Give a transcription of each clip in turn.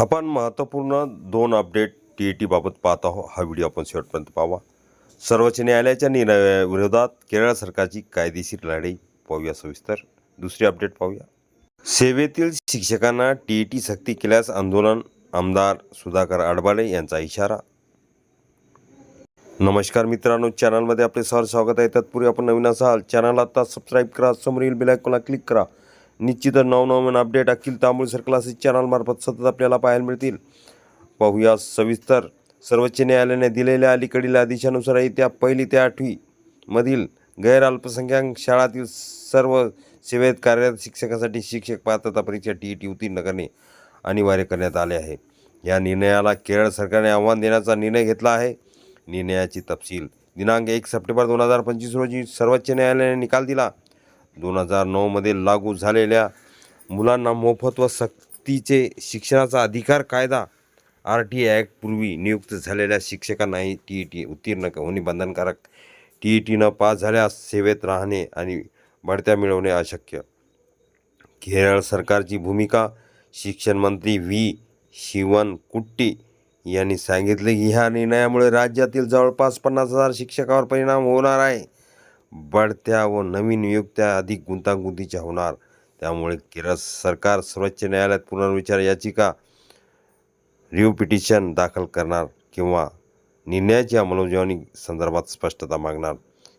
आपण महत्त्वपूर्ण दोन अपडेट टी ई टीबाबत पाहत आहोत. हा व्हिडिओ आपण शेवटपर्यंत पाहावा. सर्वोच्च न्यायालयाच्या निर्णयाविरोधात केरळ सरकारची कायदेशीर लढाई पाहूया सविस्तर. दुसरी अपडेट पाहूया. सेवेतील शिक्षकांना टी ई टी सक्ती केल्यास आंदोलन आमदार सुधाकर आडबाले यांचा इशारा. नमस्कार मित्रांनो चॅनलमध्ये आपले सर स्वागत आहे. तत्पूर्वी आपण नवीन असाल चॅनल आता सबस्क्राईब करा समोरील बेल आयकॉनला क्लिक करा. निश्चितच नवनवीन अपडेट अखिल तांबूळ सर चॅनलमार्फत सतत आपल्याला पाहायला मिळतील. पाहूया सविस्तर. सर्वोच्च न्यायालयाने दिलेल्या अलीकडील आदेशानुसार येत्या पहिली ते आठवीमधील गैर अल्पसंख्याक शाळातील सर्व सेवेत कार्यरत शिक्षकासाठी शिक्षक पात्रता परीक्षा टी ई टी उत्तीर्ण करणे अनिवार्य करण्यात आले आहे. या निर्णयाला केरळ सरकारने आव्हान देण्याचा निर्णय घेतला आहे. निर्णयाची तपशील दिनांक एक सप्टेंबर दोन हजार पंचवीस रोजी सर्वोच्च न्यायालयाने निकाल दिला. दोन हजार नऊमध्ये लागू झालेल्या मुलांना मोफत व सक्तीचे शिक्षणाचा अधिकार कायदा आर टी ॲक्टपूर्वी नियुक्त झालेल्या शिक्षकांनाही टी ई टी उत्तीर्ण होणे बंधनकारक. टी ई टीनं पास झाल्यास सेवेत राहणे आणि बढत्या मिळवणे अशक्य. केरळ सरकारची भूमिका शिक्षण मंत्री व्ही. शिवनकुट्टी यांनी सांगितले की ह्या निर्णयामुळे राज्यातील जवळपास पन्नास हजार शिक्षकावर परिणाम होणार आहे. बढत्या व नवीन नियुक्त्या अधिक गुंतागुंतीच्या होणार. त्यामुळे केरळ सरकार सर्वोच्च न्यायालयात पुनर्विचार याचिका रिव्ह पिटिशन दाखल करणार किंवा निर्णयाची अंमलबजावणी संदर्भात स्पष्टता मागणार.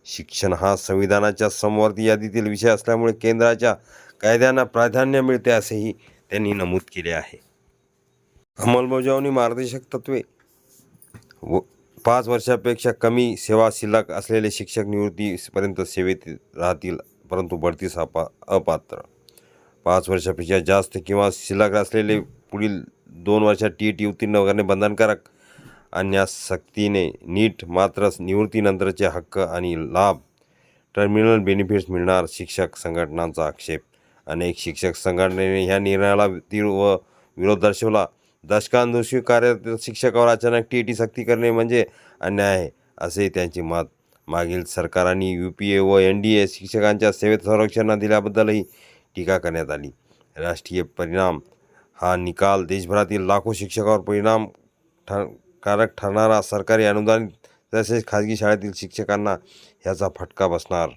शिक्षण हा संविधानाच्या समवर्ती यादीतील विषय असल्यामुळे केंद्राच्या कायद्यांना प्राधान्य मिळते असेही त्यांनी नमूद केले आहे. अंमलबजावणी मार्गदर्शक तत्वे व पाच वर्षापेक्षा कमी सेवा शिल्लक असलेले शिक्षक निवृत्तीपर्यंत सेवेत राहतील परंतु बढतीस अपा अपात्र. पाच वर्षापेक्षा जास्त किंवा शिल्लक असलेले पुढील दोन वर्षात टी ई टी उत्तीर्ण करणे बंधनकारक आणण्यास सक्तीने नीट मात्र निवृत्तीनंतरचे हक्क आणि लाभ टर्मिनल बेनिफिट्स मिळणार शिक्षक संघटनांचा आक्षेप. अनेक शिक्षक संघटनेने ह्या निर्णयाला तीव्र विरोध दर्शवला. दशकांदोषी कार्यरत शिक्षकावर अचानक टी ई टी सक्ती करणे म्हणजे अन्याय आहे असे त्यांचे मत. मागील सरकारांनी यू पी ए व एन डी ए शिक्षकांच्या सेवेत संरक्षण दिल्याबद्दलही टीका करण्यात आली. राष्ट्रीय परिणाम हा निकाल देशभरातील लाखो शिक्षकावर परिणाम ठर कारक ठरणारा सरकारी अनुदानित तसेच खाजगी शाळेतील शिक्षकांना ह्याचा फटका बसणार.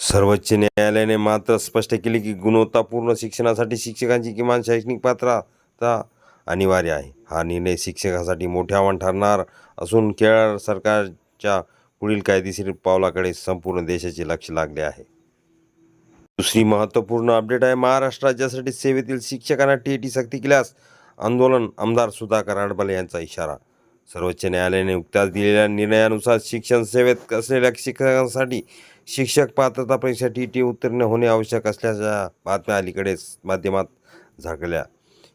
सर्वोच्च न्यायालयाने मात्र स्पष्ट केले की गुणवत्तापूर्ण शिक्षणासाठी शिक्षकांची किमान शैक्षणिक पात्रता अनिवार्य आहे. हा निर्णय शिक्षकासाठी मोठे आव्हान ठरणार असून केरळ सरकारच्या पुढील कायदेशीर पावलाकडे संपूर्ण देशाचे लक्ष लागले आहे. दुसरी महत्त्वपूर्ण अपडेट आहे. महाराष्ट्र राज्यासाठी सेवेतील शिक्षकांना टी ई टी सक्ती केल्यास आंदोलन आमदार सुधाकर आडबले यांचा इशारा. सर्वोच्च न्यायालयाने नुकत्याच दिलेल्या निर्णयानुसार शिक्षण सेवेत असलेल्या शिक्षकांसाठी शिक्षक पात्रता परीक्षा टी टी उत्तीर्ण होणे आवश्यक असल्याच्या बातम्या अलीकडेच माध्यमात झाकल्या.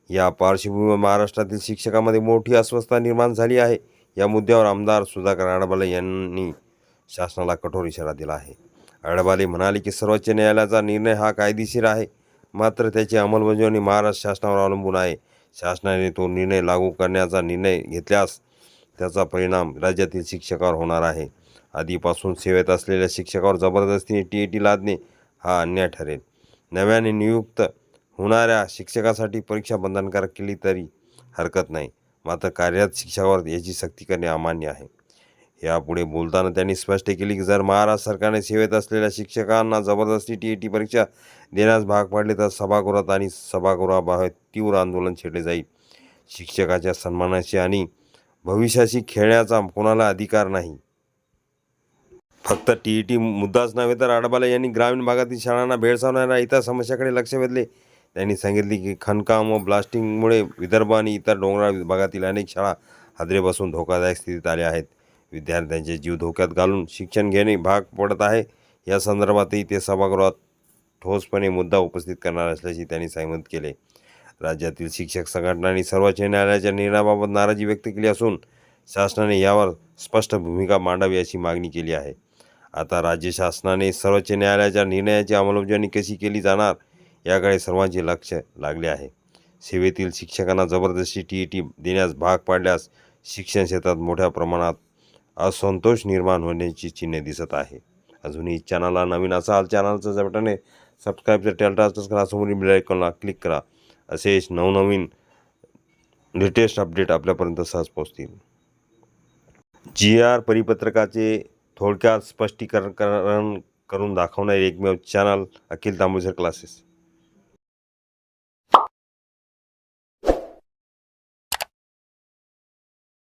या पार्श्वभूमीवर महाराष्ट्रातील शिक्षकांमध्ये मोठी अस्वस्थता निर्माण झाली आहे. या मुद्द्यावर आमदार सुधाकर आडबाले यांनी शासनाला कठोर इशारा दिला आहे. आडबाले म्हणाले की सर्वोच्च न्यायालयाचा निर्णय हा कायदेशीर आहे. मात्र त्याची अंमलबजावणी महाराष्ट्र शासनावर अवलंबून आहे. शासनाने तो निर्णय लागू करण्याचा निर्णय घेतल्यास त्याचा परिणाम राज्यातील शिक्षकावर होणार आहे. आधीपासून सेवेत असलेल्या शिक्षकावर जबरदस्तीने टी ई टी लादणे हा अन्याय ठरेल. नव्याने नियुक्त होणाऱ्या शिक्षकासाठी परीक्षा बंधनकारक केली तरी हरकत नाही. मात्र कार्यरत शिक्षकावर याची सक्ती करणे अमान्य आहे. यापुढे बोलताना त्यांनी स्पष्ट केले की जर महाराष्ट्र सरकारने सेवेत असलेल्या शिक्षकांना जबरदस्ती टी ई टी परीक्षा देण्यास भाग पाडले तर सभागृहात आणि सभागृहाबाहेर तीव्र आंदोलन छेडले जाईल. शिक्षकाच्या सन्मानाशी आणि भविष्याशी खेळण्याचा कोणाला अधिकार नाही. फक्त टी ई टी मुद्दाच नव्हे तर आडबाले यांनी ग्रामीण भागातील शाळांना भेडसावणाऱ्या इतर समस्याकडे लक्ष वेधले. त्यांनी सांगितले की खणकाम व ब्लास्टिंगमुळे विदर्भ आणि इतर डोंगराळ भागातील अनेक शाळा हादरेपासून धोकादायक स्थितीत आल्या आहेत. विद्यार्थ्यांचे जीव धोक्यात घालून शिक्षण घेणे भाग पडत आहे. या संदर्भातही ते सभागृहात ठोसपणे मुद्दा उपस्थित करणार असल्याचे त्यांनी सांगित केले. राज्यातील शिक्षक संघटनांनी सर्वोच्च न्यायालयाच्या निर्णयाबाबत नाराजी व्यक्त केली असून शासनाने यावर स्पष्ट भूमिका मांडावी अशी मागणी केली आहे. आता राज्य शासनाने सर्वोच्च न्यायालयाच्या निर्णयाची अंमलबजावणी कशी केली जाणार याकडे सर्वांचे लक्ष लागले आहे. सेवेतील शिक्षकांना जबरदस्ती टी ई टी देण्यास भाग पाडल्यास शिक्षण क्षेत्रात मोठ्या प्रमाणात असंतोष निर्माण होण्याची चिन्हे दिसत आहे. अजूनही चॅनलला नवीन असाल चॅनलचं झपटाने सबस्क्राईब आहे सबस्क्राईबचं करा समोरील बेल आयकॉनला क्लिक करा. असेच नवनवीन लेटेस्ट अपडेट आपल्यापर्यंत सहज पोहोचतील. जी आर परिपत्रकाचे थोडक्यात स्पष्टीकरण करून दाखवणारे एकमेव चॅनल अखिल तांबुसर क्लासेस.